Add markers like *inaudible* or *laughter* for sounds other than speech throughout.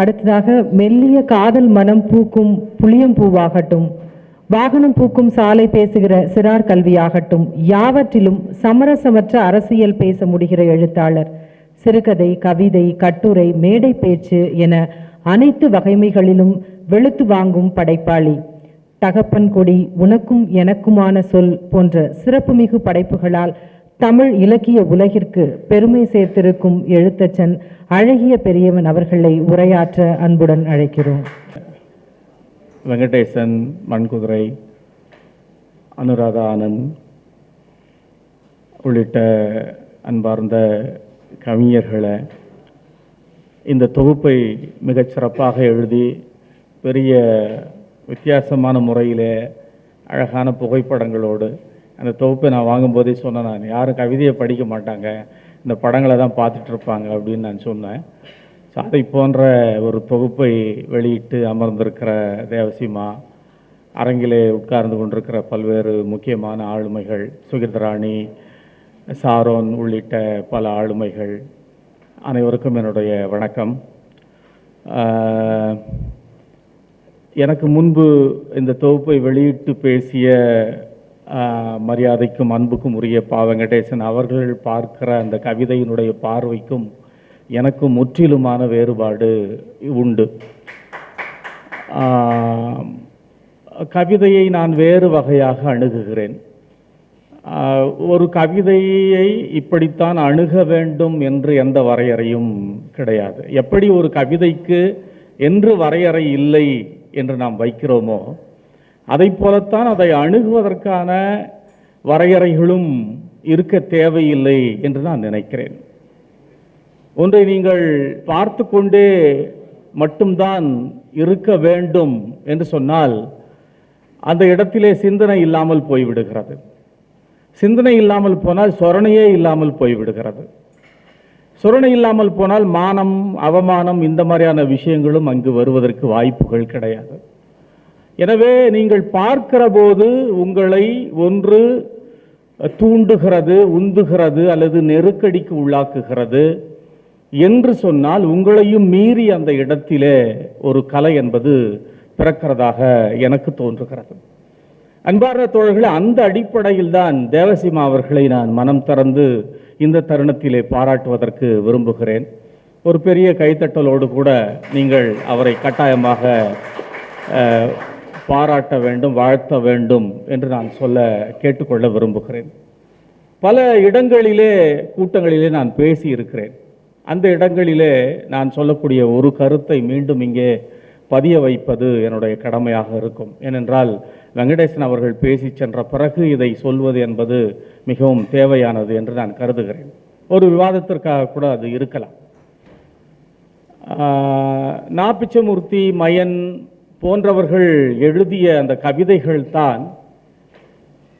அடுத்ததாக மெல்லிய காதல் மனம் பூக்கும் புளியம்பூவாகட்டும் வாகனம் பூக்கும் சாலை பேசுகிற சிறார் கல்வியாகட்டும். யாவற்றிலும் சமரசமற்ற அரசியல் பேச முடிகிற எழுத்தாளர். சிறுகதை கவிதை கட்டுரை மேடை பேச்சு என அனைத்து வகைமைகளிலும் வெளுத்து வாங்கும் படைப்பாளி. தகப்பன் கொடி உனக்கும் எனக்குமான சொல் போன்ற சிறப்புமிகு படைப்புகளால் தமிழ் இலக்கிய உலகிற்கு பெருமை சேர்த்திருக்கும் எழுத்தச்சன் அழகிய பெரியவன் அவர்களை உரையாற்ற அன்புடன் அழைக்கிறோம். வெங்கடேசன் மண்குதிரை அனுராதா ஆனந்த் உள்ளிட்ட அன்பார்ந்த கவிஞர்களை இந்த தொகுப்பை மிகச்சிறப்பாக எழுதி பெரிய வித்தியாசமான முறையில் அழகான புகைப்படங்களோடு அந்த தொகுப்பை நான் வாங்கும்போதே சொன்னேன் நான் யாரும் கவிதையை படிக்க மாட்டாங்க இந்த படங்களை தான் பார்த்துட்டு இருப்பாங்க அப்படின்னு நான் சொன்னேன். ஸோ அதை போன்ற ஒரு தொகுப்பை வெளியிட்டு அமர்ந்திருக்கிற தேவசிமா அரங்கிலே உட்கார்ந்து கொண்டிருக்கிற பல்வேறு முக்கியமான ஆளுமைகள் சுகிர்தராணி சாரோன் உள்ளிட்ட பல ஆளுமைகள் அனைவருக்கும் என்னுடைய வணக்கம். எனக்கு முன்பு இந்த தொகுப்பை வெளியிட்டு பேசிய மரியாதைக்கும் அன்புக்கும் உரிய பா வெங்கடேசன் அவர்கள் பார்க்கிற அந்த கவிதையினுடைய பார்வைக்கும் எனக்கும் முற்றிலுமான வேறுபாடு உண்டு. கவிதையை நான் வேறு வகையாக அணுகுகிறேன். ஒரு கவிதையை இப்படித்தான் அணுக வேண்டும் என்று எந்த வரையறையும் கிடையாது. எப்படி ஒரு கவிதைக்கு என்று வரையறை இல்லை என்று நாம் வைக்கிறோமோ அதை போலத்தான் அதை அணுகுவதற்கான வரையறைகளும் இருக்க தேவையில்லை என்று நான் நினைக்கிறேன். ஒன்றை நீங்கள் பார்த்து கொண்டே மட்டும்தான் இருக்க வேண்டும் என்று சொன்னால் அந்த இடத்திலே சிந்தனை இல்லாமல் போய்விடுகிறது. சிந்தனை இல்லாமல் போனால் சொரணையே இல்லாமல் போய்விடுகிறது. சொரணை இல்லாமல் போனால் மானம் அவமானம் இந்த மாதிரியான விஷயங்களும் அங்கு வருவதற்கு வாய்ப்புகள் கிடையாது. எனவே நீங்கள் பார்க்கிற போது உங்களை ஒன்று தூண்டுகிறது உந்துகிறது அல்லது நெருக்கடிக்கு உள்ளாக்குகிறது என்று சொன்னால் உங்களையும் மீறி அந்த இடத்திலே ஒரு கலை என்பது பிறக்கிறதாக எனக்கு தோன்றுகிறது. அன்பார்ந்த தோழர்களே அந்த அடிப்படையில் தான் தேவசிமா அவர்களை நான் மனம் திறந்து இந்த தருணத்திலே பாராட்டுவதற்கு விரும்புகிறேன். ஒரு பெரிய கைத்தட்டலோடு கூட நீங்கள் அவரை கட்டாயமாக பாராட்ட வேண்டும் வாழ்த்த வேண்டும் என்று நான் சொல்ல கேட்டுக்கொள்ள விரும்புகிறேன். பல இடங்களிலே கூட்டங்களிலே நான் பேசி இருக்கிறேன் அந்த இடங்களிலே நான் சொல்லக்கூடிய ஒரு கருத்தை மீண்டும் இங்கே பதிய வைப்பது என்னுடைய கடமையாக இருக்கும். ஏனென்றால் வெங்கடேசன் அவர்கள் பேசி சென்ற பிறகு இதை சொல்வது என்பது மிகவும் தேவையானது என்று நான் கருதுகிறேன். ஒரு விவாதத்திற்காக கூட அது இருக்கலாம். ஆஹ், நா பிச்சமூர்த்தி மயன் போன்றவர்கள் எழுதிய அந்த கவிதைகள் தான்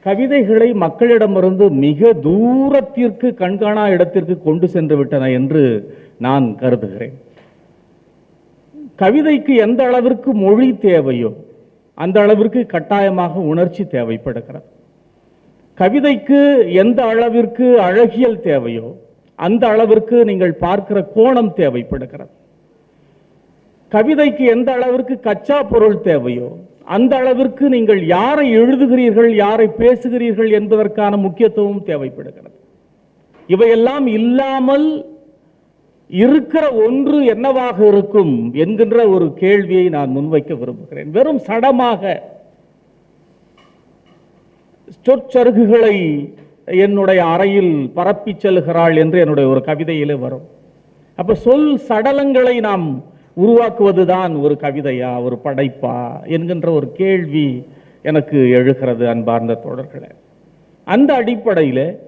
கவிதைகளை மக்களிடமிருந்து மிக தூரத்திற்கு கண்காணா இடத்திற்கு கொண்டு சென்று விட்டன என்று நான் கருதுகிறேன். கவிதைக்கு எந்த அளவிற்கு மொழி தேவையோ அந்த அளவிற்கு கட்டாயமாக உணர்ச்சி தேவைப்படுகிறது. கவிதைக்கு எந்த அளவிற்கு அழகியல் தேவையோ அந்த அளவிற்கு நீங்கள் பார்க்கிற கோணம் தேவைப்படுகிறது. கவிதைக்கு எந்த அளவிற்கு கச்சா பொருள் தேவையோ அந்த அளவிற்கு நீங்கள் யாரை எழுதுகிறீர்கள் யாரை பேசுகிறீர்கள் என்பதற்கான முக்கியத்துவம் தேவைப்படுகிறது. இவையெல்லாம் இல்லாமல் இருக்கிற ஒன்று என்னவாக இருக்கும் என்கின்ற ஒரு கேள்வியை நான் முன்வைக்க விரும்புகிறேன். வெறும் சடமாக சொற்சருகுகளை என்னுடைய அறையில் பரப்பிச் செல்கிறாள் என்று என்னுடைய ஒரு கவிதையிலே வரும். அப்ப சொல் சடலங்களை நாம் உருவாக்குவதுதான் ஒரு கவிதையா ஒரு படைப்பா என்கின்ற ஒரு கேள்வி எனக்கு எழுகிறது அன்பார்ந்த தோழர்களே. அந்த அடிப்படையில்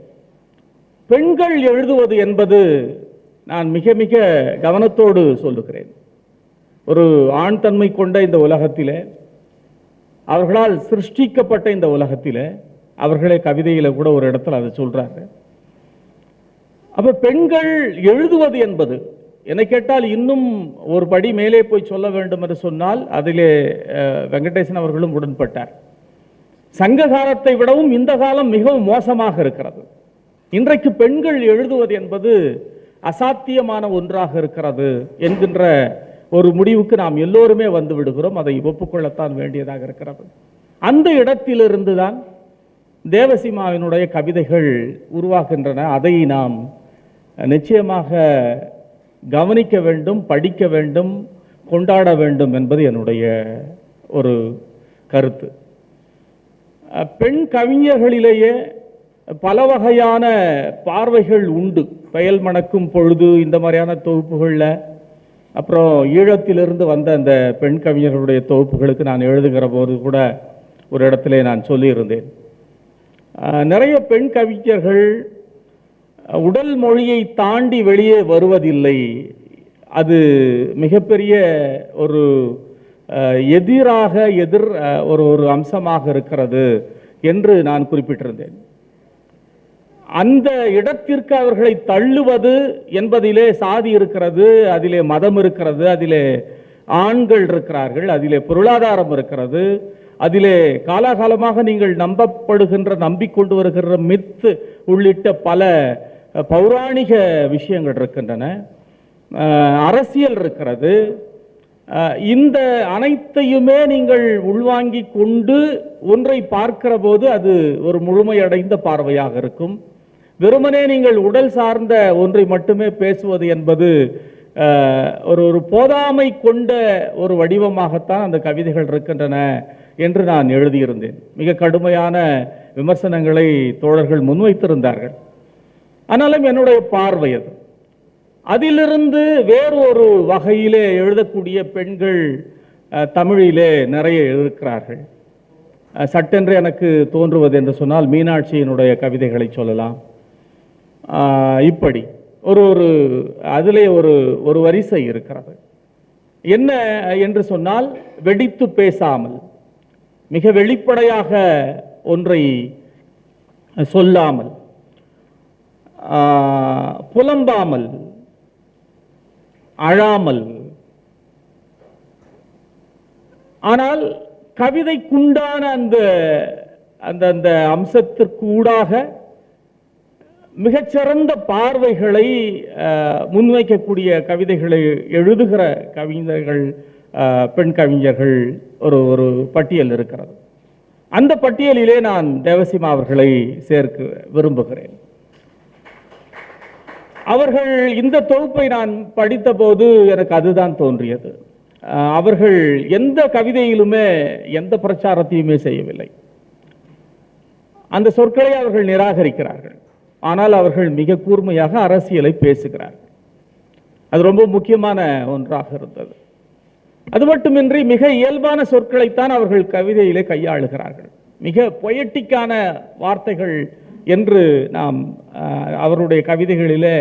பெண்கள் எழுதுவது என்பது நான் மிக மிக கவனத்தோடு சொல்லுகிறேன். ஒரு ஆண் தன்மை கொண்ட இந்த உலகத்திலே அவர்களால் சிருஷ்டிக்கப்பட்ட இந்த உலகத்தில் அவர்களே கவிதையில் கூட ஒரு இடத்துல அதை சொல்கிறாங்க அப்போ பெண்கள் எழுதுவது என்பது என்னை கேட்டால் இன்னும் ஒரு படி மேலே போய் சொல்ல வேண்டும் என்று சொன்னால் அதிலே வெங்கடேசன் அவர்களும் உடன்பட்டார். சங்க காலத்தை விடவும் இந்த காலம் மிகவும் மோசமாக இருக்கிறது. இன்றைக்கு பெண்கள் எழுதுவது என்பது அசாத்தியமான ஒன்றாக இருக்கிறது என்கின்ற ஒரு முடிவுக்கு நாம் எல்லோருமே வந்து விடுகிறோம். அதை ஒப்புக்கொள்ளத்தான் வேண்டியதாக இருக்கிறது. அந்த இடத்திலிருந்து தான் தேவசிமாவினுடைய கவிதைகள் உருவாகின்றன. அதை நாம் நிச்சயமாக கவனிக்க வேண்டும் படிக்க வேண்டும் கொண்டாட வேண்டும் என்பது என்னுடைய ஒரு கருத்து. பெண் கவிஞர்களிலேயே பல வகையான பார்வைகள் உண்டு. பயல் மணக்கும் பொழுது இந்த மாதிரியான தொகுப்புகளில். அப்புறம் ஈழத்திலிருந்து வந்த அந்த பெண் கவிஞர்களுடைய தொகுப்புகளுக்கு நான் எழுதுகிற போது கூட ஒரு இடத்துல நான் சொல்லியிருந்தேன். நிறைய பெண் கவிஞர்கள் உடல் மொழியை தாண்டி வெளியே வருவதில்லை. அது மிகப்பெரிய ஒரு எதிராக எதிர் ஒரு ஒரு அம்சமாக இருக்கிறது என்று நான் குறிப்பிட்டிருந்தேன். அந்த இடத்திற்கு அவர்களை தள்ளுவது என்பதிலே சாதி இருக்கிறது அதிலே மதம் இருக்கிறது அதிலே ஆண்கள் இருக்கிறார்கள் அதிலே பொருளாதாரம் இருக்கிறது அதிலே காலாகாலமாக நீங்கள் நம்பப்படுகின்ற நம்பிக்கொண்டு வருகின்ற மித்து உள்ளிட்ட பல பௌராணிக விஷயங்கள் இருக்கின்றன. அரசியல் இருக்கிறது. இந்த அனைத்தையுமே நீங்கள் உள்வாங்கி கொண்டு ஒன்றை பார்க்கிற போது அது ஒரு முழுமையடைந்த பார்வையாக இருக்கும். வெறுமனே நீங்கள் உடல் சார்ந்த ஒன்றை மட்டுமே பேசுவது என்பது ஒரு ஒரு போதாமை கொண்ட ஒரு வடிவமாகத்தான் அந்த கவிதைகள் இருக்கின்றன என்று நான் எழுதியிருந்தேன். மிக கடுமையான விமர்சனங்களை தோழர்கள் முன்வைத்திருந்தார்கள். ஆனாலும் என்னுடைய பார்வை அது. அதிலிருந்து வேறொரு வகையிலே எழுதக்கூடிய பெண்கள் தமிழிலே நிறைய இருக்கிறார்கள் சட்டென்று எனக்கு தோன்றுவது என்று சொன்னால் மீனாட்சியினுடைய கவிதைகளை சொல்லலாம். இப்படி. ஒரு ஒரு அதிலே ஒரு ஒரு வரிசை இருக்கிறது. என்ன என்று சொன்னால் வெடித்து பேசாமல் மிக வெளிப்படையாக ஒன்றை சொல்லாமல் புலம்பாமல் அழாமல். ஆனால் கவிதைக்குண்டான அந்த அந்த அந்த அம்சத்திற்கூடாக மிகச்சிறந்த பார்வைகளை முன்வைக்கக்கூடிய கவிதைகளை எழுதுகிற கவிஞர்கள் பெண் கவிஞர்கள் ஒரு ஒரு பட்டியல் இருக்கிறது. அந்த பட்டியலிலே நான் தேவசிமா அவர்களை சேர்க்க விரும்புகிறேன். அவர்கள் இந்த தொகுப்பை நான் படித்த போது எனக்கு அதுதான் தோன்றியது. அஹ், அவர்கள் எந்த கவிதையிலுமே எந்த பிரச்சாரத்தையுமே செய்யவில்லை. அந்த சொற்களை அவர்கள் நிராகரிக்கிறார்கள். ஆனால் அவர்கள் மிக கூர்மையாக அரசியலை பேசுகிறார்கள். அது ரொம்ப முக்கியமான ஒன்றாக இருந்தது. அது மட்டுமின்றி மிக இயல்பான சொற்களைத்தான் அவர்கள் கவிதையிலே கையாளுகிறார்கள். மிக பொயட்டிக்கான வார்த்தைகள் என்று நாம் அவருடைய கவிதைகளிலே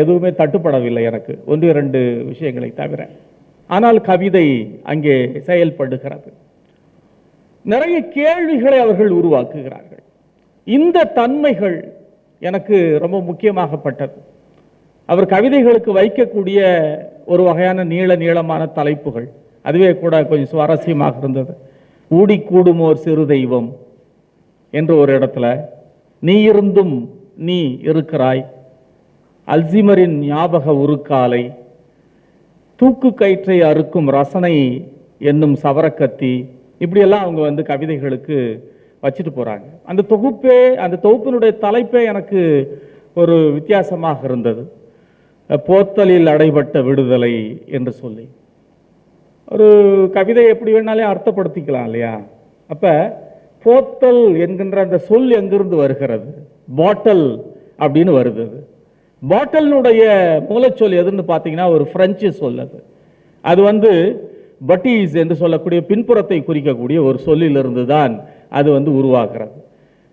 எதுவுமே தட்டுப்படவில்லை எனக்கு. ஒன்று இரண்டு விஷயங்களை தவிர. ஆனால் கவிதை அங்கே செயல்படுகிறது. நிறைய கேள்விகளை அவர்கள் உருவாக்குகிறார்கள். இந்த தன்மைகள் எனக்கு ரொம்ப முக்கியமாகப்பட்டது. அவர் கவிதைகளுக்கு வைக்கக்கூடிய ஒரு வகையான நீள நீளமான தலைப்புகள். அதுவே கூட கொஞ்சம் சுவாரஸ்யமாக இருந்தது. ஊடி கூடுமோர் சிறு தெய்வம் என்று ஒரு இடத்துல நீ இருந்தும் நீ இருக்கிறாய். அல்சிமரின் ஞாபக உருக்காலை தூக்கு கயிற்றை அறுக்கும் ரசனை என்னும் சவரக்கத்தி இப்படியெல்லாம் அவங்க வந்து கவிதைகளுக்கு வச்சுட்டு போகிறாங்க அந்த தொகுப்பே அந்த தொகுப்பினுடைய தலைப்பே எனக்கு ஒரு வித்தியாசமாக இருந்தது. போத்தலில் அடைபட்ட விடுதலை என்று சொல்லி. ஒரு கவிதை எப்படி வேணாலே அர்த்தப்படுத்திக்கலாம் இல்லையா? அப்போ போத்தல் என்கின்ற அந்த சொல் எங்கிருந்து வருகிறது? பாட்டல் அப்படின்னு வருது பாட்டலினுடைய மூலச்சொல் எதுன்னு பார்த்தீங்கன்னா ஒரு பிரெஞ்சு சொல் அது. அது வந்து பட்டீஸ் என்று சொல்லக்கூடிய பின்புறத்தை குறிக்கக்கூடிய ஒரு சொல்லிலிருந்து தான் அது வந்து உருவாகிறது.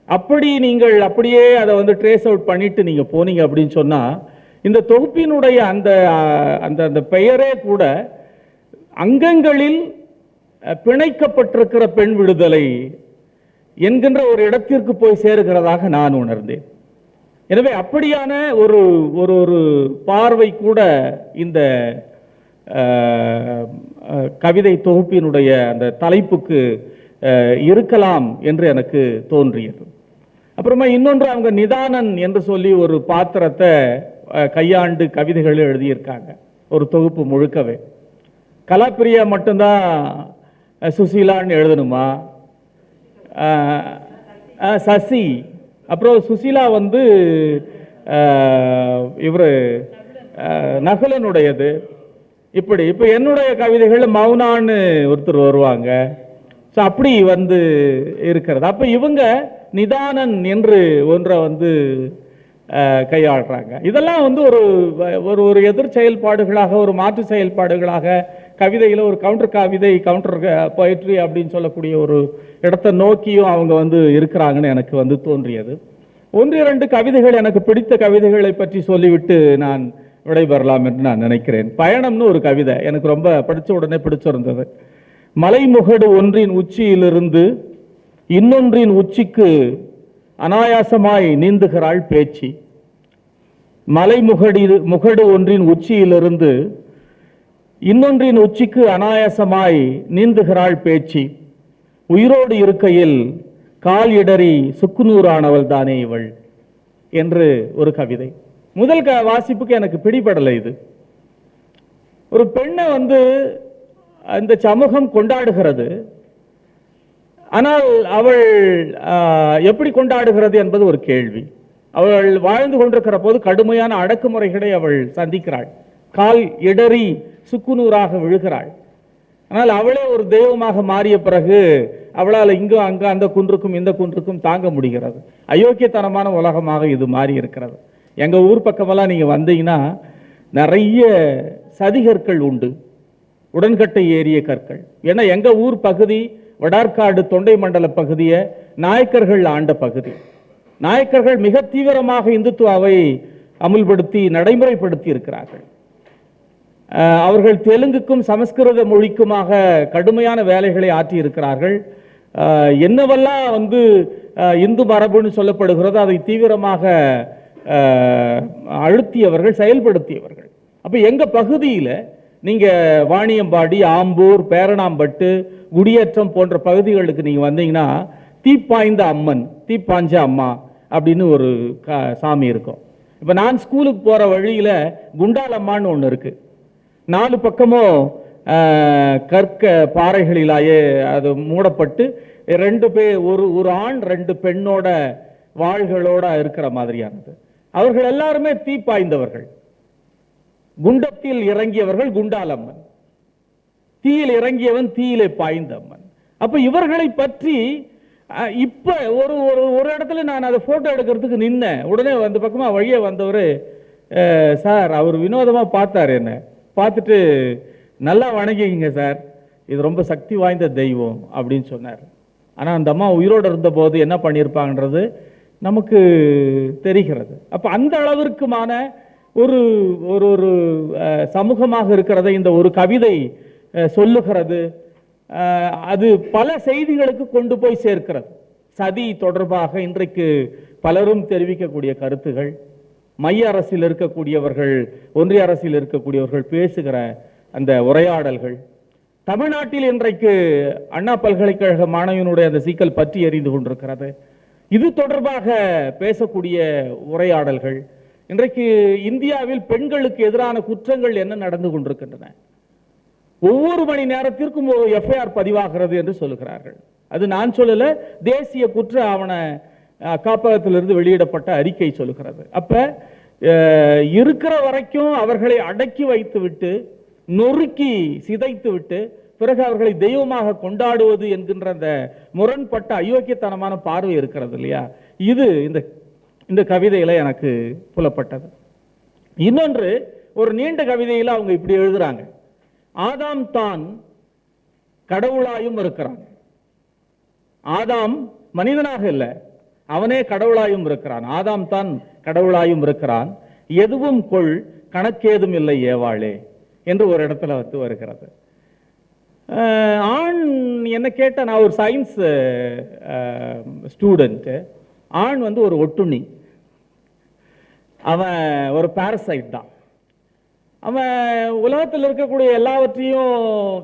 அப்படி நீங்கள் அப்படியே அதை வந்து ட்ரேஸ் அவுட் பண்ணிட்டு நீங்கள் போனீங்க அப்படின்னு சொன்னால் இந்த தொகுப்பினுடைய அந்த அந்த அந்த பெயரே கூட அங்கங்களில் பிணைக்கப்பட்டிருக்கிற பெண் விடுதலை என்கின்ற ஒரு இடத்திற்கு போய் சேருகிறதாக நான் உணர்ந்தேன். எனவே அப்படியான ஒரு ஒரு ஒரு பார்வை கூட இந்த கவிதை தொகுப்பினுடைய அந்த தலைப்புக்கு இருக்கலாம் என்று எனக்கு தோன்றியது. அப்புறமா இன்னொன்று அவங்க நிதானன் என்று சொல்லி ஒரு பாத்திரத்தை கையாண்டு கவிதைகள் எழுதியிருக்காங்க. ஒரு தொகுப்பு முழுக்கவே. கலாப்பிரியா மட்டும்தான் சுசீலான்னு எழுதணுமா? சசி. அப்புறம் சுசிலா வந்து இவர் நகுலனுடையது. இப்படி இப்போ என்னுடைய கவிதைகள் மௌனான்னு ஒருத்தர் வருவாங்க. ஸோ அப்படி வந்து இருக்கிறது. அப்போ இவங்க நிதானன் என்று ஒன்றை வந்து கையாளுறாங்க. இதெல்லாம் வந்து ஒரு ஒரு ஒரு எதிர் செயல்பாடுகளாக ஒரு மாற்று செயல்பாடுகளாக கவிதையில் ஒரு கவுண்டர் கவிதை கவுண்டர் பொயட்ரி அப்படின்னு சொல்லக்கூடிய ஒரு இடத்தை நோக்கியும் அவங்க வந்து இருக்கிறாங்கன்னு எனக்கு வந்து தோன்றியது. ஒன்று இரண்டு கவிதைகள் எனக்கு பிடித்த கவிதைகளை பற்றி சொல்லிவிட்டு நான் விடைபெறலாம் என்று நான் நினைக்கிறேன். பயணம்னு ஒரு கவிதை எனக்கு ரொம்ப பிடிச்ச உடனே பிடிச்சிருந்தது. மலைமுகடு ஒன்றின் உச்சியிலிருந்து இன்னொன்றின் உச்சிக்கு அனாயாசமாய் நீந்துகிறாள் பேச்சு. மலைமுகடி முகடு ஒன்றின் உச்சியிலிருந்து இன்னொன்றின் உச்சிக்கு அனாயாசமாய் நீந்துகிறாள் பேச்சு. உயிரோடு இருக்கையில் கால் இடறி சுக்குநூறானவள் தானே இவள் என்று ஒரு கவிதை. முதல் க வாசிப்புக்கு எனக்கு பிடிபடலை இது. ஒரு பெண்ணை வந்து இந்த சமூகம் கொண்டாடுகிறது. ஆனால் அவள் எப்படி கொண்டாடுகிறது என்பது ஒரு கேள்வி. அவள் வாழ்ந்து கொண்டிருக்கிற போது கடுமையான அடக்குமுறைகளை அவள் சந்திக்கிறாள். கால் இடறி சுக்குநூறாக விழுகிறாள். ஆனால் அவளே ஒரு தெய்வமாக மாறிய பிறகு அவளால் இங்கும் அங்கே அந்த குன்றுக்கும் இந்த குன்றுக்கும் தாங்க முடிகிறது. அயோக்கியத்தனமான உலகமாக இது மாறி இருக்கிறது எங்க ஊர் பக்கமெல்லாம் நீங்க வந்தீங்கன்னா நிறைய சதிகற்கள் உண்டு. உடன்கட்டை ஏறிய கற்கள். ஏன்னா எங்க ஊர் பகுதி வடார்காடு தொண்டை மண்டல பகுதியை நாயக்கர்கள் ஆண்ட பகுதி. நாயக்கர்கள் மிக தீவிரமாக இந்துத்துவாவை அமுல்படுத்தி நடைமுறைப்படுத்தி இருக்கிறார்கள் அவர்கள் தெலுங்குக்கும் சமஸ்கிருத மொழிக்குமாக கடுமையான வேலைகளை ஆற்றியிருக்கிறார்கள். என்னவெல்லாம் வந்து இந்து மரபுன்னு சொல்லப்படுகிறதோ அதை தீவிரமாக அழுத்தியவர்கள் செயல்படுத்தியவர்கள். அப்போ எங்கள் பகுதியில் நீங்கள் வாணியம்பாடி ஆம்பூர் பேரணாம்பட்டு குடியேற்றம் போன்ற பகுதிகளுக்கு நீங்கள் வந்தீங்கன்னா தீப்பாய்ந்த அம்மன் தீப்பாஞ்ச அம்மா அப்படின்னு ஒரு சாமி இருக்கும். இப்போ நான் ஸ்கூலுக்கு போகிற வழியில் குண்டாலம்மான்னு ஒன்று இருக்குது நாலு பக்கமும் ஆஹ், கற்க பாறைகளிலாயே அது மூடப்பட்டு ரெண்டு பேர் ஒரு ஒரு ஆண் ரெண்டு பெண்ணோட வாள்களோட இருக்கிற மாதிரியானது. அவர்கள் எல்லாருமே தீ பாய்ந்தவர்கள். குண்டத்தில் இறங்கியவர்கள் குண்டாலம்மன். தீயில் இறங்கியவன் தீயிலே பாய்ந்த அம்மன் அப்ப இவர்களை பற்றி இப்ப ஒரு ஒரு ஒரு இடத்துல நான் அதை போட்டோ எடுக்கிறதுக்கு நின்னேன். உடனே அந்த பக்கமா வழியே வந்தவர் சார் அவர் வினோதமா பார்த்தார் என்ன. பார்த்துட்டு நல்லா வணங்கிங்க சார். இது ரொம்ப சக்தி வாய்ந்த தெய்வம் அப்படின்னு சொன்னார். ஆனால் அந்த அம்மா உயிரோடு இருந்தபோது என்ன பண்ணியிருப்பாங்கன்றது நமக்கு தெரிகிறது. அப்போ அந்த அளவிற்குமான ஒரு ஒரு ஒரு சமூகமாக இருக்கிறதை இந்த ஒரு கவிதை சொல்லுகிறது. அது பல செய்திகளுக்கு கொண்டு போய் சேர்க்கிறது. சதி தொடர்பாக இன்றைக்கு பலரும் தெரிவிக்கக்கூடிய கருத்துகள். மைய அரசில் இருக்கக்கூடியவர்கள் ஒன்றிய அரசில் இருக்கக்கூடியவர்கள் பேசுகிற அந்த உரையாடல்கள். தமிழ்நாட்டில் இன்றைக்கு அண்ணா பல்கலைக்கழக மாணவனுடைய அந்த சிக்கல் பற்றி எறிந்து கொண்டிருக்கிறது. இது தொடர்பாக பேசக்கூடிய உரையாடல்கள். இன்றைக்கு இந்தியாவில் பெண்களுக்கு எதிரான குற்றங்கள் என்ன நடந்து கொண்டிருக்கின்றன? ஒவ்வொரு மணி நேரத்திற்கும் ஒரு எஃப்ஐஆர் பதிவாகிறது என்று சொல்லுகிறார்கள். அது நான் சொல்லல தேசிய குற்ற ஆவண காப்பகத்திலிருந்து வெளியிடப்பட்ட அறிக்கை சொல்லுகிறது. அப்ப இருக்கிற வரைக்கும் அவர்களை அடக்கி வைத்து விட்டு நொறுக்கி சிதைத்து விட்டு பிறகு அவர்களை தெய்வமாக கொண்டாடுவது என்கின்ற அந்த முரண்பட்ட அயோக்கியத்தனமான பார்வை இருக்கிறது இல்லையா? இது இந்த இந்த கவிதையில எனக்கு புலப்பட்டது. இன்னொன்று ஒரு நீண்ட கவிதையில் அவங்க இப்படி எழுதுறாங்க. ஆதாம் தான் கடவுளாயும் இருக்கிறான். ஆதாம் மனிதனாக இல்லை. அவனே கடவுளாயும் இருக்கிறான். ஆதாம் தான் கடவுளாயும் இருக்கிறான். எதுவும் கொள் கணக்கேதும் இல்லை ஏவாளே என்று ஒரு இடத்துல வந்து வருகிறது. ஆண் என்ன கேட்ட நான் ஒரு சயின்ஸ் ஸ்டூடெண்ட்டு ஆண் வந்து ஒரு ஒட்டுண்ணி. அவன் ஒரு பாரசைட் தான். அவன் உலகத்தில் இருக்கக்கூடிய எல்லாவற்றையும்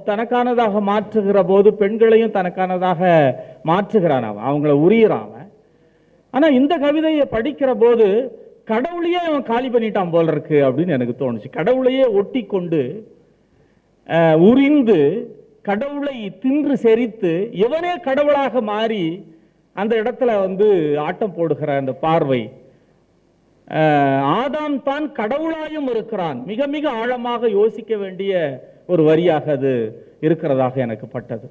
தனக்கானதாக மாற்றுகிற போது பெண்களையும் தனக்கானதாக மாற்றுகிறான் அவன். அவங்கள உரியிறான் ஆனால் ஆனா இந்த கவிதையை படிக்கிற போது கடவுளையே அவன் காலி பண்ணிட்டான் போல இருக்கு அப்படின்னு எனக்கு தோணுச்சு. கடவுளையே ஒட்டி கொண்டு உறிந்து உரிந்து கடவுளை தின்று செரித்து இவனே கடவுளாக மாறி அந்த இடத்துல வந்து ஆட்டம் போடுகிற அந்த பார்வை ஆதாம் தான் கடவுளாயும் இருக்கிறான். மிக மிக ஆழமாக யோசிக்க வேண்டிய ஒரு வரியாக அது இருக்கிறதாக எனக்கு பட்டது.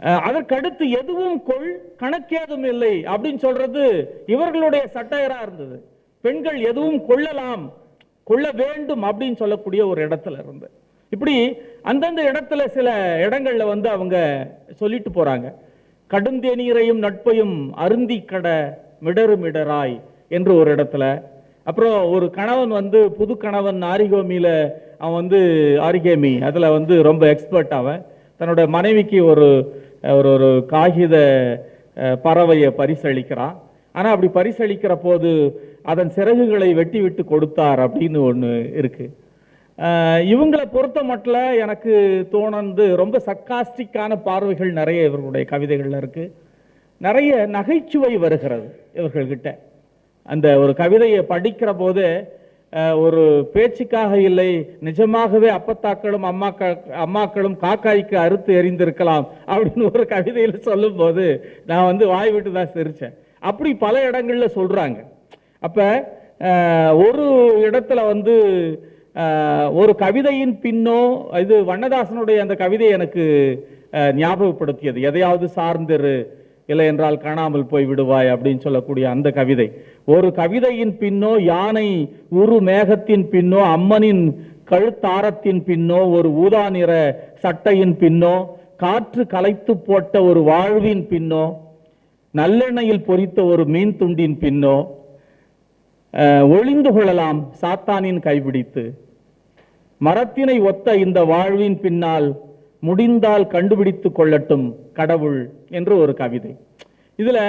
அதற்கடுத்து எதுவும் கொள் கணக்கேதும் இல்லை அப்படின்னு சொல்றது இவர்களுடைய சட்டையரா இருந்தது. பெண்கள் எதுவும் கொள்ளலாம் கொள்ள வேண்டும் அப்படின்னு சொல்லக்கூடிய ஒரு இடத்துல இருந்து. இப்படி அந்தந்த இடத்துல சில இடங்கள்ல வந்து அவங்க சொல்லிட்டு போறாங்க. கடுந்தேநீரையும் நட்பையும் அருந்தி கட மிடரு மிடராய் என்று ஒரு இடத்துல. அப்புறம் ஒரு கணவன் வந்து புது கணவன் ஆரிகோமியில அவன் வந்து ஆரிகேமி அதுல வந்து ரொம்ப எக்ஸ்பர்ட் அவன். தன்னோட மனைவிக்கு ஒரு ஒரு ஒரு காகித பறவையை பரிசளிக்கிறான் ஆனால் அப்படி பரிசளிக்கிற போது அதன் சிறகுகளை வெட்டி விட்டு கொடுத்தார் அப்படின்னு ஒன்று இருக்குது இவங்களை பொறுத்த மட்டும் எனக்கு தோணுந்து ரொம்ப சர்க்காஸ்டிக்கான பார்வைகள் நிறைய இவர்களுடைய கவிதைகளில் இருக்குது நிறைய நகைச்சுவை வருகிறது இவர்கள்கிட்ட. அந்த ஒரு கவிதையை படிக்கிற போது ஒரு பேச்சுக்காக இல்லை நிஜமாகவே அப்பத்தாக்களும் அம்மாக்கள் அம்மாக்களும் காக்காய்க்கு அறுத்து எறிந்திருக்கலாம் அப்படின்னு ஒரு கவிதையில் சொல்லும்போது நான் வந்து வாய் விட்டு தான் சிரித்தேன் அப்படி பல இடங்களில் சொல்கிறாங்க அப்போ ஒரு இடத்துல வந்து ஒரு கவிதையின் பின்னோ இது வண்ணதாசனுடைய அந்த கவிதை எனக்கு ஞாபகப்படுத்தியது. எதையாவது சார்ந்திரு இல்லை என்றால் காணாமல் போய் விடுவாய் அப்படின்னு சொல்லக்கூடிய அந்த கவிதை. ஒரு கவிதையின் பின்னோ யானை உரு மேகத்தின் பின்னோ அம்மனின் கழுத்தாரத்தின் பின்னோ ஒரு ஊதா நிற சட்டையின் பின்னோ காற்று கலைத்து போட்ட ஒரு வாழ்வின் பின்னோ நல்லெண்ணெயில் பொரித்த ஒரு மீன் துண்டின் பின்னோ அஹ், ஒளிந்து கொள்ளலாம் சாத்தானின் கைபிடித்து மரத்தினை ஒத்த இந்த வாழ்வின் பின்னால் முடிந்தால் கண்டுபிடித்து கொள்ளட்டும் கடவுள் என்று ஒரு கவிதை. இதில்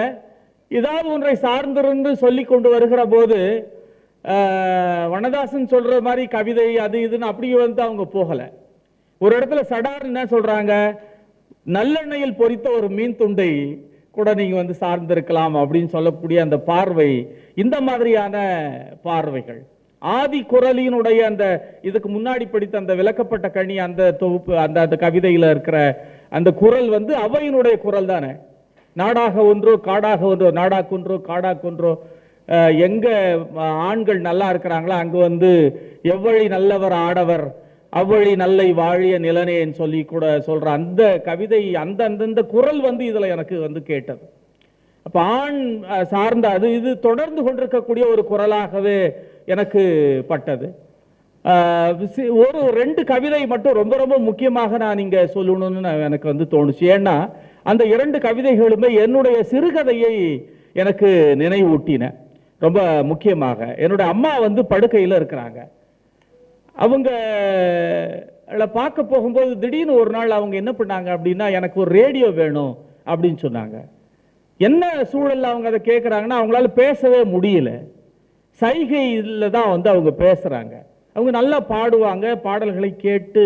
ஏதாவது ஒன்றை சார்ந்திருந்து சொல்லி கொண்டு வருகிற போது வனதாசன் சொல்கிற மாதிரி கவிதை அது இதுன்னு அப்படி வந்து அவங்க போகலை. ஒரு இடத்துல சடார் என்ன சொல்கிறாங்க நல்லெண்ணெயில் பொரித்த ஒரு மீன் துண்டை கூட நீங்கள் வந்து சார்ந்திருக்கலாம் அப்படின்னு சொல்லக்கூடிய அந்த பார்வை இந்த மாதிரியான பார்வைகள். ஆதி குரலினுடைய அந்த இதுக்கு முன்னாடி படித்த அந்த விளக்கப்பட்ட கனி அந்த தொகுப்பு அந்த அந்த கவிதையில் இருக்கிற அந்த குரல் வந்து அவையினுடைய குரல் தானே. நாடாக ஒன்றோ காடாக ஒன்றோ நாடா குன்றோ காடா குன்றோ எங்க ஆண்கள் நல்லா இருக்கிறாங்களோ அங்கு வந்து எவ்வழி நல்லவர் ஆடவர் அவ்வழி நல்லை வாழிய நிலனேன்னு சொல்லி கூட சொல்ற அந்த கவிதை அந்த அந்தந்த குரல் வந்து இதுல எனக்கு வந்து கேட்டது. அப்ப ஆண் சார்ந்த அது இது தொடர்ந்து கொண்டிருக்கக்கூடிய ஒரு குரலாகவே எனக்கு பட்டது. ஒரு ரெண்டு கவிதை மட்டும் ரொம்ப ரொம்ப முக்கியமாக நான் இங்கே சொல்லணும்னு நான் எனக்கு வந்து தோணுச்சு. ஏன்னா அந்த இரண்டு கவிதைகளுமே என்னுடைய சிறுகதையை எனக்கு நினைவூட்டின. ரொம்ப முக்கியமாக. என்னுடைய அம்மா வந்து படுக்கையில் இருக்கிறாங்க. அவங்க பார்க்க போகும்போது திடீர்னு ஒரு நாள் அவங்க என்ன பண்ணாங்க அப்படின்னா எனக்கு ஒரு ரேடியோ வேணும் அப்படின்னு சொன்னாங்க. என்ன சூழலில் அவங்க அதை கேட்குறாங்கன்னா அவங்களால பேசவே முடியல. சைகையில் தான் வந்து அவங்க பேசுகிறாங்க அவங்க நல்லா பாடுவாங்க பாடல்களை கேட்டு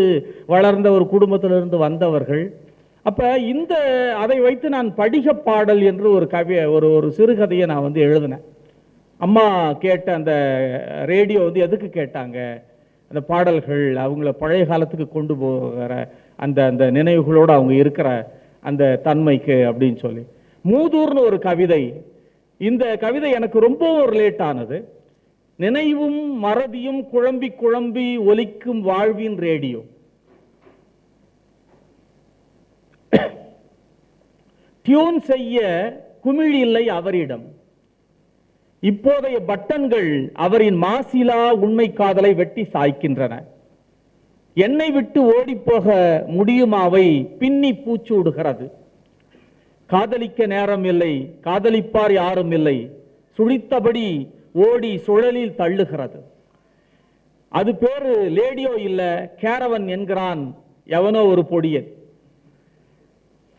வளர்ந்த ஒரு குடும்பத்திலிருந்து வந்தவர்கள். அப்போ இந்த அதை வைத்து நான் படிக பாடல் என்று ஒரு கவி ஒரு ஒரு சிறுகதையை நான் வந்து எழுதினேன். அம்மா கேட்ட அந்த ரேடியோ வந்து எதுக்கு கேட்டாங்க? அந்த பாடல்கள் அவங்கள பழைய காலத்துக்கு கொண்டு போகிற அந்த அந்த நினைவுகளோடு அவங்க இருக்கிற அந்த தன்மைக்கு அப்படின்னு சொல்லி. மூதூர்னு ஒரு கவிதை. இந்த கவிதை எனக்கு ரொம்பவும் ரிலேட் ஆனது. நினைவும் மறதியும் குழம்பி குழம்பி ஒலிக்கும் வாழ்வின் ரேடியோ. *coughs* டியூன் செய்ய குமிழ் இல்லை அவரிடம். இப்போதைய பட்டன்கள் அவரின் மாசிலா உண்மை காதலை வெட்டி சாய்க்கின்றன. என்னை விட்டு ஓடிப்போக முடியுமாவை பின்னி பூச்சூடுகிறது. காதலிக்க நேரம் இல்லை காதலிப்பார் யாரும் இல்லை. சுழித்தபடி ஓடி சுழலில் தள்ளுகிறது. அது பேரு லேடியோ இல்ல கேரவன் என்கிறான் எவனோ ஒரு பொடியன்.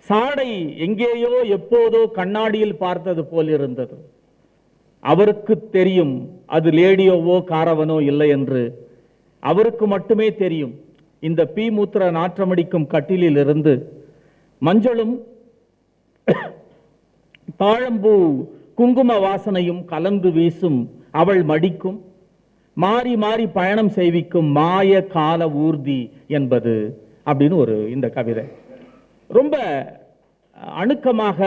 சாடை எங்கேயோ எப்போதோ கண்ணாடியில் பார்த்தது போல் இருந்தது. அவருக்கு தெரியும் அது லேடியோவோ காரவனோ இல்லை என்று. அவருக்கு மட்டுமே தெரியும். இந்த பி மூத்திர நாற்றமடிக்கும் கட்டிலில் இருந்து மஞ்சளும் தாழம்பூ குங்கும வாசனையும் கலந்து வீசும் அவள் மடிக்கும். மாறி மாறி பயணம் செய்விக்கும் மாய கால ஊர்தி என்பது அப்படின்னு ஒரு இந்த கவிதை. ரொம்ப அணுக்கமாக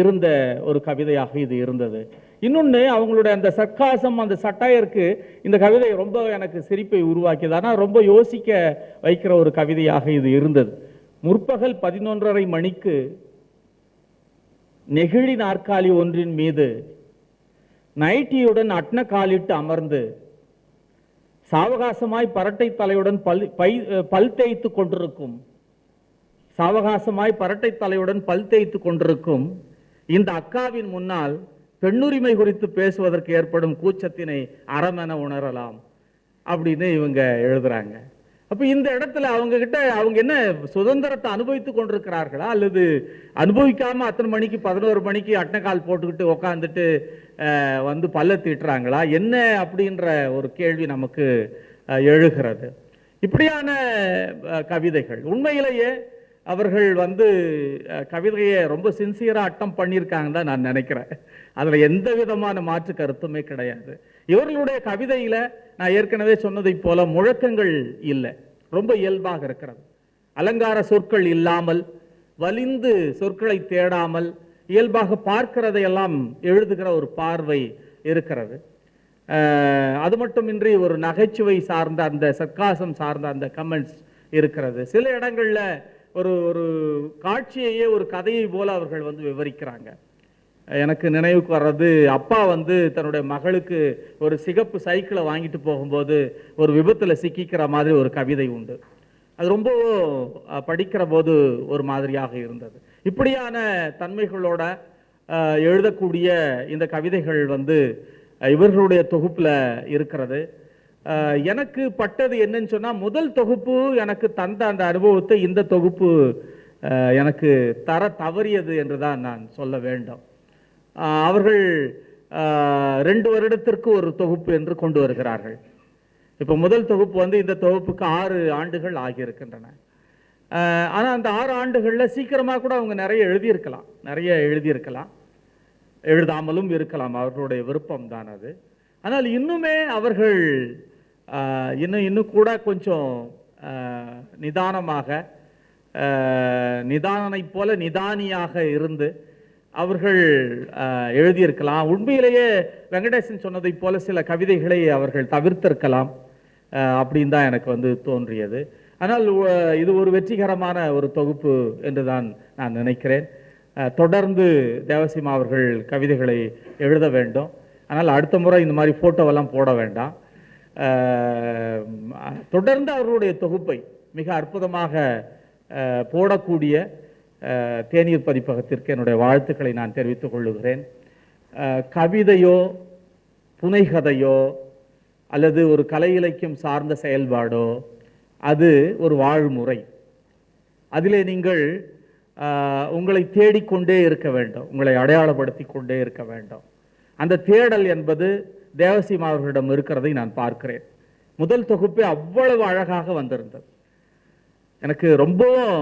இருந்த ஒரு கவிதையாக இது இருந்தது. இன்னொன்று அவங்களுடைய அந்த சர்க்காசம் அந்த சட்டாயருக்கு இந்த கவிதை ரொம்ப எனக்கு சிரிப்பை உருவாக்கியது. ஆனால் ரொம்ப யோசிக்க வைக்கிற ஒரு கவிதையாக இது இருந்தது. முற்பகல் பதினொன்றரை மணிக்கு நெகிழி நாற்காலி ஒன்றின் மீது நைட்டியுடன் அட்ன காலிட்டு அமர்ந்து சாவகாசமாய் பரட்டை தலையுடன் பல் பை பல் தேய்த்து கொண்டிருக்கும். சாவகாசமாய் பரட்டை தலையுடன் பல் தேய்த்து கொண்டிருக்கும் இந்த அக்காவின் முன்னால் பெண்ணுரிமை குறித்து பேசுவதற்கு ஏற்படும் கூச்சத்தினை அறமென உணரலாம். அப்படின்னு இவங்க எழுதுறாங்க. அப்போ இந்த இடத்துல அவங்க கிட்ட அவங்க என்ன சுதந்திரத்தை அனுபவித்து கொண்டிருக்கிறார்களா? அல்லது அனுபவிக்காம அத்தனை மணிக்கு பதினோரு மணிக்கு அட்டக்கால் போட்டுக்கிட்டு உக்காந்துட்டு வந்து பல்ல தீட்டுறாங்களா? என்ன அப்படின்ற ஒரு கேள்வி நமக்கு எழுகிறது. இப்படியான கவிதைகள். உண்மையிலேயே அவர்கள் வந்து கவிதையை ரொம்ப சின்சியராக அட்டம் பண்ணியிருக்காங்கன்னு தான் நான் நினைக்கிறேன். அதில் எந்த விதமான மாற்று கருத்துமே கிடையாது. இவர்களுடைய கவிதையில் நான் ஏற்கனவே சொன்னதைப் போல முழக்கங்கள் இல்லை. ரொம்ப இயல்பாக இருக்கிறது. அலங்கார சொற்கள் இல்லாமல் வலிந்து சொற்களை தேடாமல் இயல்பாக பார்க்கிறதையெல்லாம் எழுதுகிற ஒரு பார்வை இருக்கிறது. அது மட்டுமின்றி ஒரு நகைச்சுவை சார்ந்த அந்த சர்க்காசம் சார்ந்த அந்த கமெண்ட்ஸ் இருக்கிறது. சில இடங்களில் ஒரு ஒரு காட்சியையே ஒரு கதையை போல அவர்கள் வந்து விவரிக்கிறாங்க. எனக்கு நினைவுக்கு வர்றது அப்பா வந்து தன்னுடைய மகளுக்கு ஒரு சிகப்பு சைக்கிளை வாங்கிட்டு போகும்போது ஒரு விபத்தில் சிக்கிக்கிற மாதிரி ஒரு கவிதை உண்டு. அது ரொம்ப படிக்கிற போது ஒரு மாதிரியாக இருந்தது. இப்படியான தன்மைகளோட எழுதக்கூடிய இந்த கவிதைகள் வந்து இவர்களுடைய தொகுப்பில் இருக்கிறது. எனக்கு பட்டது என்னன்னு சொன்னால் முதல் தொகுப்பு எனக்கு தந்த அந்த அனுபவத்தை இந்த தொகுப்பு எனக்கு தர தவறியது என்று தான் நான் சொல்ல வேண்டும். அவர்கள் ரெண்டு வருடத்திற்கு ஒரு தொகுப்பு என்று கொண்டு வருகிறார்கள். இப்போ முதல் தொகுப்பு வந்து இந்த தொகுப்புக்கு ஆறு ஆண்டுகள் ஆகியிருக்கின்றன. ஆனால் அந்த ஆறு ஆண்டுகளில் சீக்கிரமாக கூட அவங்க நிறைய எழுதியிருக்கலாம். நிறைய எழுதியிருக்கலாம். எழுதாமலும் இருக்கலாம். அவர்களுடைய விருப்பம் தான் அது. ஆனால் இன்னுமே அவர்கள் இன்னும் இன்னும் கூட கொஞ்சம் நிதானமாக நிதானனைப் போல நிதானியாக இருந்து அவர்கள் எழுதியிருக்கலாம். உண்மையிலேயே வெங்கடேசன் சொன்னதைப் போல சில கவிதைகளை அவர்கள் தவிர்த்திருக்கலாம். அப்படின்னு தான் எனக்கு வந்து தோன்றியது. ஆனால் இது ஒரு வெற்றிகரமான ஒரு தொகுப்பு என்று தான் நான் நினைக்கிறேன். தொடர்ந்து தேவசிமா அவர்கள் கவிதைகளை எழுத வேண்டும். ஆனால் அடுத்த முறை இந்த மாதிரி ஃபோட்டோவெல்லாம் போட வேண்டாம். தொடர்ந்து அவர்களுடைய தொகுப்பை மிக அற்புதமாக போடக்கூடிய தேநீர் பதிப்பகத்திற்கு என்னுடைய வாழ்த்துக்களை நான் தெரிவித்துக் கொள்ளுகிறேன். கவிதையோ புனைகதையோ அல்லது ஒரு கலை இலக்கியம் சார்ந்த செயல்பாடோ அது ஒரு வாழ்முறை. அதிலே நீங்கள் உங்களை தேடிக்கொண்டே இருக்க வேண்டும். உங்களை அடையாளப்படுத்தி கொண்டே இருக்க வேண்டும். அந்த தேடல் என்பது தேவசிமா அவர்களிடம் இருக்கிறதை நான் பார்க்கிறேன். முதல் தொகுப்பே அவ்வளவு அழகாக வந்திருந்தது. எனக்கு ரொம்பவும்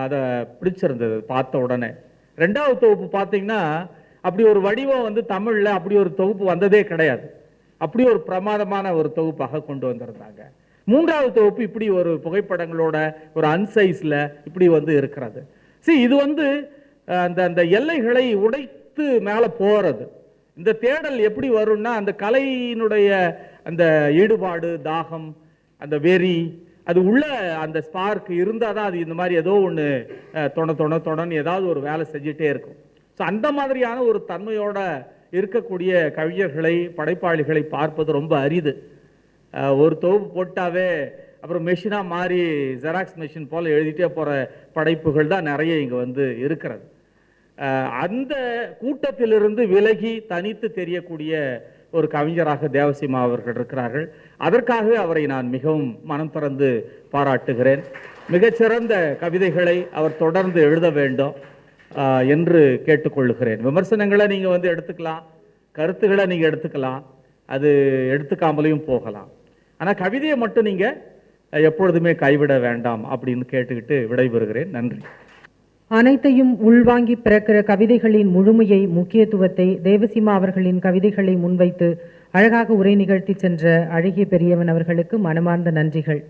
அதை பிடிச்சிருந்தது பார்த்த உடனே. ரெண்டாவது தொகுப்பு பார்த்தீங்கன்னா அப்படி ஒரு வடிவம் வந்து தமிழில் அப்படி ஒரு தொகுப்பு வந்ததே கிடையாது. அப்படி ஒரு பிரமாதமான ஒரு தொகுப்பாக கொண்டு வந்திருந்தாங்க. மூன்றாவது தொகுப்பு இப்படி ஒரு புகைப்படங்களோட ஒரு அன்சைஸில் இப்படி வந்து இருக்கிறது. சரி இது வந்து அந்த அந்த எல்லைகளை உடைத்து மேலே போகிறது இந்த தேடல் எப்படி வரும்னா அந்த கலையினுடைய அந்த ஈடுபாடு தாகம் அந்த வெறி அது உள்ள அந்த ஸ்பார்க் இருந்தால் தான் அது இந்த மாதிரி ஏதோ ஒன்று தொண தொண தொணன்னு ஏதாவது ஒரு வேலை செஞ்சுட்டே இருக்கும். ஸோ அந்த மாதிரியான ஒரு தன்மையோட இருக்கக்கூடிய கவிஞர்களை படைப்பாளிகளை பார்ப்பது ரொம்ப அரிது. ஒரு தொகுப்பு போட்டாவே அப்புறம் மெஷினாக மாறி ஜெராக்ஸ் மெஷின் போல் எழுதிட்டே போகிற படைப்புகள் தான் நிறைய இங்கே வந்து இருக்கிறது. அந்த கூட்டத்திலிருந்து விலகி தனித்து தெரியக்கூடிய ஒரு கவிஞராக தேவசிமா அவர்கள் இருக்கிறார்கள். அதற்காகவே அவரை நான் மிகவும் மனம் திறந்து பாராட்டுகிறேன். மிகச்சிறந்த கவிதைகளை அவர் தொடர்ந்து எழுத வேண்டும் என்று கேட்டுக்கொள்ளுகிறேன். விமர்சனங்களை நீங்கள் வந்து எடுத்துக்கலாம் கருத்துக்களை நீங்கள் எடுத்துக்கலாம் அது எடுத்துக்காமலையும் போகலாம். ஆனால் கவிதையை மட்டும் நீங்கள் எப்பொழுதுமே கைவிட வேண்டாம் அப்படின்னு கேட்டுக்கிட்டு விடைபெறுகிறேன். நன்றி. அனைத்தையும் உள்வாங்கி பிறக்கிற கவிதைகளின் முழுமையை முக்கியத்துவத்தை தேவசிமா அவர்களின் கவிதைகளை முன்வைத்து அழகாக உரை நிகழ்த்தி சென்ற அழகிய பெரியவன் அவர்களுக்கு மனமார்ந்த நன்றிகள்.